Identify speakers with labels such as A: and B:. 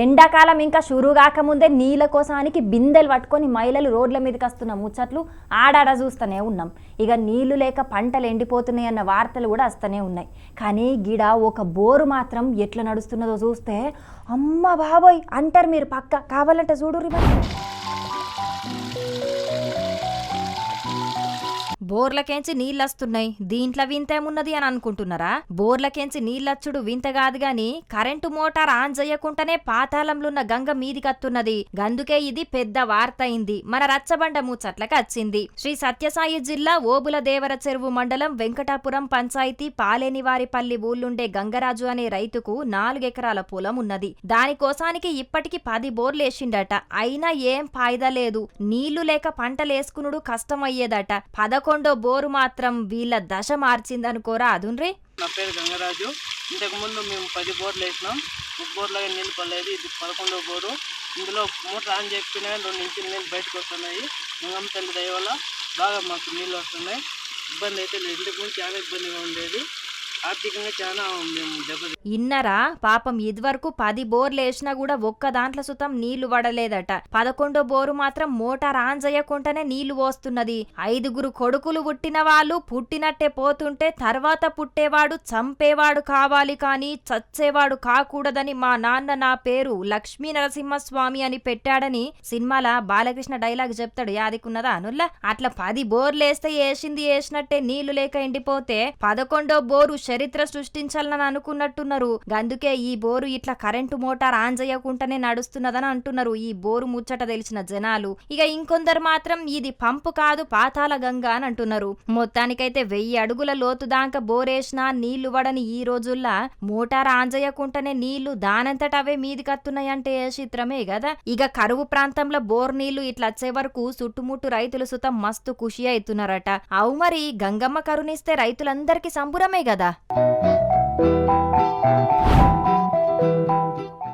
A: ఎండాకాలం ఇంకా షురు కాకముందే నీళ్ళ కోసానికి బిందెలు పట్టుకొని మహిళలు రోడ్ల మీదకి వస్తున్న ముచ్చట్లు ఆడాడ చూస్తూనే ఉన్నాం. ఇక నీళ్ళు లేక పంటలు ఎండిపోతున్నాయి అన్న వార్తలు కూడా వస్తూనే ఉన్నాయి. కానీ గిడ ఒక బోరు మాత్రం ఎట్లా నడుస్తున్నదో చూస్తే అమ్మ బాబోయ్ అంటారు మీరు పక్క కావాలంటే చూడు రిమా బోర్లకేంచి నీళ్ళొస్తున్నాయి? దీంట్లో వింతేమున్నది అని అనుకుంటున్నారా? బోర్లకేంచి నీళ్ళచ్చుడు వింత కాదు గాని కరెంటు మోటార్ ఆన్ చేయకుండానే పాతాళంలున్న గంగ మీదికత్తున్నది. గందుకే ఇది పెద్ద వార్త అయింది మన రచ్చబండ ముచ్చట్లకి వచ్చింది శ్రీ సత్యసాయి జిల్లా ఓబుల దేవర చెరువు మండలం వెంకటాపురం పంచాయతీ పాలేనివారిపల్లి ఊళ్ళుండే గంగరాజు అనే రైతుకు నాలుగెకరాల పొలం ఉన్నది దానికోసానికి ఇప్పటికి పది బోర్లేసిండట. అయినా ఏం ఫాయిదా లేదు. నీళ్ళు లేక పంటలేసుకునుడు కష్టమయ్యేదట. పదకొండు బోరు మాత్రం వీళ్ళ దశ మార్చిందనుకోరా అదున్రే.
B: నా పేరు గంగరాజు. ఇంతకు ముందు మేము పది బోర్లు వేసినాం. ఒక బోర్లాగా నీళ్ళు పడలేదు. ఇది పదకొండో బోరు. ఇందులో మోటార్ ఆన్ చెప్పినా రెండు నుంచి నీళ్ళు బయటకు వస్తున్నాయి. గంగమ్మ తల్లి దయ వల్ల బాగా మాకు నీళ్ళు వస్తున్నాయి. ఇబ్బంది అయితే లేదు. ఇంతకు ముందు చాలా ఇబ్బందిగా ఉండేది. ఆర్థికంగా చాలా మేము దెబ్బ
A: ఇన్నరా? పాపం ఇదివరకు పది బోర్లు వేసినా కూడా ఒక్క దాంట్లో సుతం నీళ్ళు పడలేదట పదకొండో బోరు మాత్రం మోటార్ ఆన్ చేయకుండానే నీళ్ళు పోస్తున్నది. ఐదుగురు కొడుకులు పుట్టిన వాళ్ళు పుట్టినట్టే పోతుంటే తర్వాత పుట్టేవాడు చంపేవాడు కావాలి కానీ చచ్చేవాడు కాకూడదని మా నాన్న నా పేరు లక్ష్మీ నరసింహస్వామి అని పెట్టాడని సినిమాల బాలకృష్ణ డైలాగ్ చెప్తాడు. యాదికున్నదా అనుల్లా అట్లా పది బోర్లేస్తే వేసింది వేసినట్టే నీళ్ళు లేక ఎండిపోతే పదకొండో బోరు చరిత్ర సృష్టించాలని అనుకున్నట్టున్నారు. గందుకే ఈ బోరు ఇట్లా కరెంటు మోటార్ ఆన్ చేయకుండానే నడుస్తున్నదని అంటున్నారు. ఈ బోరు ముచ్చట తెలిసిన జనాలు. ఇక ఇంకొందరు మాత్రం ఇది పంపు కాదు పాతాల గంగ అని అంటున్నారు. మొత్తానికైతే వెయ్యి అడుగుల లోతు దాకా బోరేసినా నీళ్ళు వడని ఈ రోజుల్లా మోటార్ ఆన్ చేయకుండానే నీళ్ళు దానంతట అవే మీదికత్తున్నాయంటే ఏ చిత్రమే కదా ఇక కరువు ప్రాంతంలో బోర్ నీళ్ళు ఇట్లా వచ్చే వరకు చుట్టుముట్టు రైతులు సుతం మస్తు ఖుషి అవుతున్నారట. అవు మరి గంగమ్మ కరుణిస్తే రైతులందరికీ సంబురమే కదా Thank you.